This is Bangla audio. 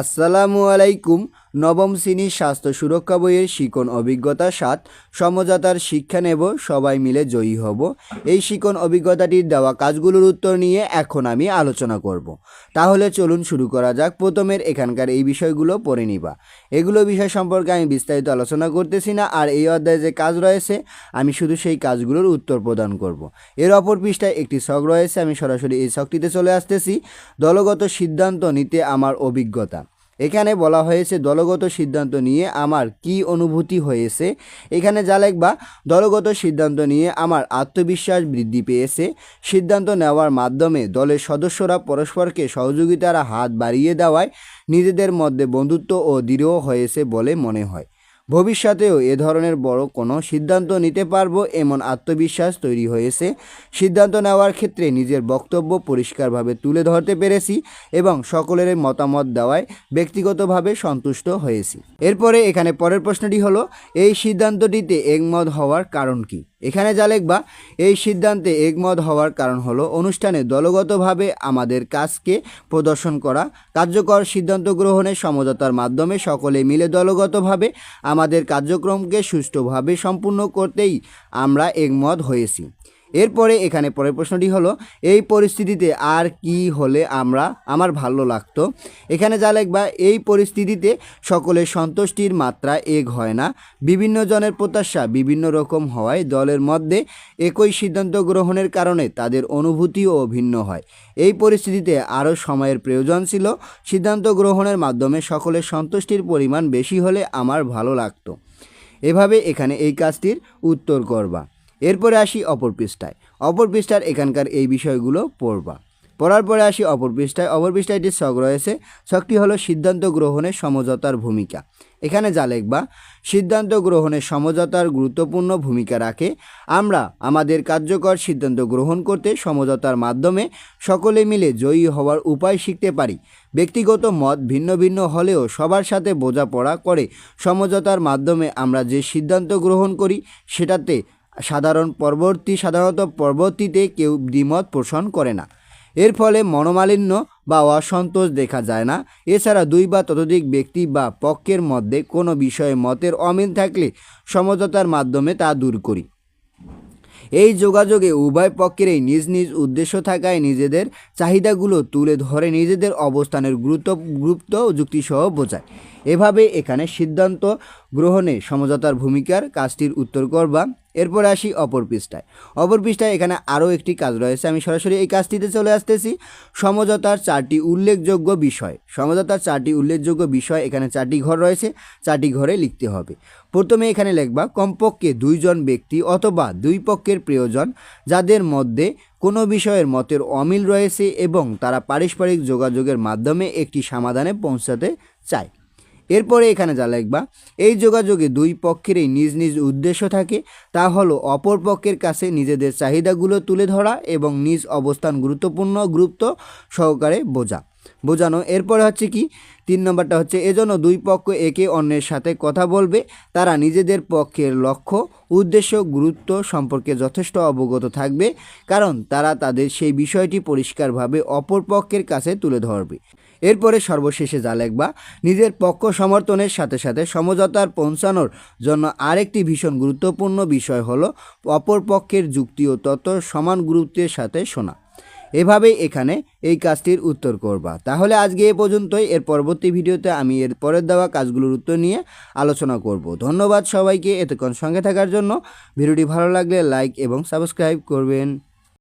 আসসালামু আলাইকুম। নবম শ্রেণির স্বাস্থ্য সুরক্ষা বইয়ের শিকন অভিজ্ঞতা সাত। সমজাতার শিক্ষা নেব, সবাই মিলে জয়ী হব। এই শিকন অভিজ্ঞতাটির দেওয়া কাজগুলোর উত্তর নিয়ে এখন আমি আলোচনা করব। তাহলে চলুন শুরু করা যাক। প্রথমের এখানকার এই বিষয়গুলো পড়ে নিবা। এগুলো বিষয় সম্পর্কে আমি বিস্তারিত আলোচনা করতেছি না, আর এই অধ্যায়ে যে কাজ রয়েছে, আমি শুধু সেই কাজগুলোর উত্তর প্রদান করব। এর অপর পৃষ্ঠায় একটি শখ রয়েছে, আমি সরাসরি এই শখটিতে চলে আসতেছি। দলগত সিদ্ধান্ত নিতে আমার অভিজ্ঞতা। এখানে বলা হয়েছে, দলগত সিদ্ধান্ত নিয়ে আমার কি অনুভূতি হয়েছে? এখানে যা লেখবা, দলগত সিদ্ধান্ত নিয়ে আমার আত্মবিশ্বাস বৃদ্ধি পেয়েছে। সিদ্ধান্ত নেওয়ার মাধ্যমে দলের সদস্যরা পরস্পরকে সহযোগিতার হাত বাড়িয়ে দেওয়ায় নিজেদের মধ্যে বন্ধুত্ব ও দৃঢ় হয়েছে বলে মনে হয়। ভবিষ্যতেও এ ধরনের বড় কোনো সিদ্ধান্ত নিতে পারব এমন আত্মবিশ্বাস তৈরি হয়েছে। সিদ্ধান্ত নেওয়ার ক্ষেত্রে নিজের বক্তব্য পরিষ্কারভাবে তুলে ধরতে পেরেছি এবং সকলের মতামত দেওয়ায় ব্যক্তিগতভাবে সন্তুষ্ট হয়েছি। এরপরে এখানে পরের প্রশ্নটি হলো, এই সিদ্ধান্তটিতে একমত হওয়ার কারণ কি? এখানে যা লিখবা, এই সিদ্ধান্তে একমত হওয়ার কারণ হলো অনুষ্ঠানে দলগতভাবে আমাদের কাজকে প্রদর্শন করা, কার্যকর সিদ্ধান্ত গ্রহণে সমঝোতার মাধ্যমে সকলে মিলে দলগতভাবে আমাদের কার্যক্রমকে সুষ্ঠুভাবে সম্পূর্ণ করতেই আমরা একমত হয়েছি। এরপরে এখানে পরের প্রশ্নটি হলো, এই পরিস্থিতিতে আর কি হলে আমরা, আমার ভালো লাগতো? এখানে যা লিখবা, এই পরিস্থিতিতে সকলের সন্তুষ্টির মাত্রা এক হয় না। বিভিন্ন জনের প্রত্যাশা বিভিন্ন রকম হওয়ায় দলের মধ্যে একই সিদ্ধান্ত গ্রহণের কারণে তাদের অনুভূতিও ভিন্ন হয়। এই পরিস্থিতিতে আরও সময়ের প্রয়োজন ছিল। সিদ্ধান্ত গ্রহণের মাধ্যমে সকলের সন্তুষ্টির পরিমাণ বেশি হলে আমার ভালো লাগতো। এভাবে এখানে এই কাজটির উত্তর করবা। এরপরে আসি অপর পৃষ্ঠায়। অপর পৃষ্ঠার এখানকার এই বিষয়গুলো পড়বা। পড়ার পরে আসি অপর পৃষ্ঠায়। অপর পৃষ্ঠায় একটি শখ রয়েছে। শখটি হলো সিদ্ধান্ত গ্রহণের সমঝোতার ভূমিকা। এখানে যা লিখবা, সিদ্ধান্ত গ্রহণের সমঝোতার গুরুত্বপূর্ণ ভূমিকা রাখে। আমরা আমাদের কার্যকর সিদ্ধান্ত গ্রহণ করতে সমঝোতার মাধ্যমে সকলে মিলে জয়ী হওয়ার উপায় শিখতে পারি। ব্যক্তিগত মত ভিন্ন ভিন্ন হলেও সবার সাথে বোঝাপড়া করে সমঝোতার মাধ্যমে আমরা যে সিদ্ধান্ত গ্রহণ করি, সেটাতে সাধারণ পরবর্তী, সাধারণত পরবর্তীতে কেউ দ্বিমত পোষণ করে না। এর ফলে মনোমালিন্য বা অসন্তোষ দেখা যায় না। এছাড়া দুই বা ততোধিক ব্যক্তি বা পক্ষের মধ্যে কোনো বিষয়ে মতের অমিল থাকলে সমঝোতার মাধ্যমে তা দূর করি। এই যোগাযোগে উভয় পক্ষেরই নিজ নিজ উদ্দেশ্য থাকায় নিজেদের চাহিদাগুলো তুলে ধরে নিজেদের অবস্থানের গুরুত্ব গুরুত্ব যুক্তিসহ বোঝায়। এভাবে এখানে সিদ্ধান্ত গ্রহণে সমঝোতার ভূমিকার কাজটির উত্তর করবা। এরপর আসি অপর পৃষ্ঠায়। অপর পৃষ্ঠায় এখানে আরও একটি কাজ রয়েছে। আমি সরাসরি এই কাজটিতে চলে আসতেছি। সমঝোতার চারটি উল্লেখযোগ্য বিষয়। সমঝোতার চারটি উল্লেখযোগ্য বিষয়, এখানে চারটি ঘর রয়েছে। চারটি ঘরে লিখতে হবে। প্রথমে এখানে লিখবা, কমপক্ষে দুইজন ব্যক্তি অথবা দুই পক্ষের প্রিয়জন যাদের মধ্যে কোনো বিষয়ের মতের অমিল রয়েছে এবং তারা পারস্পরিক যোগাযোগের মাধ্যমে একটি সমাধানে পৌঁছাতে চায়। এরপরে এখানে যা লিখবা, এই যোগাযোগে দুই পক্ষেরই নিজ নিজ উদ্দেশ্য থাকে, তা হলো অপর পক্ষের কাছে নিজেদের চাহিদাগুলো তুলে ধরা এবং নিজ অবস্থান গুরুত্বপূর্ণ গুরুত্ব সহকারে বোঝা। বোঝানো। এরপরে হচ্ছে কি? তিন নম্বরটা হচ্ছে, এজন্য দুই পক্ষ একে অন্যের সাথে কথা বলবে। তারা নিজেদের পক্ষের লক্ষ্য, উদ্দেশ্য, গুরুত্ব সম্পর্কে যথেষ্ট অবগত থাকবে। কারণ তারা তাদের সেই বিষয়টি পরিষ্কারভাবে অপর পক্ষের কাছে তুলে ধরবে। এরপরে সর্বশেষে যা লেখবা, নিজের পক্ষ সমর্থনের সাথে সাথে সমঝোতার পৌঁছানোর জন্য আরেকটি ভীষণ গুরুত্বপূর্ণ বিষয় হলো, অপর পক্ষের যুক্তি ও তত সমান গুরুত্বের সাথে শোনা। এভাবেই এখানে এই কাজটির উত্তর করবা। তাহলে আজকে এ পর্যন্তই। এর পরবর্তী ভিডিওতে আমি এর পরের দেওয়া কাজগুলোর উত্তর নিয়ে আলোচনা করব। ধন্যবাদ সবাইকে এতক্ষণ সঙ্গে থাকার জন্য। ভিডিওটি ভালো লাগলে লাইক এবং সাবস্ক্রাইব করবেন।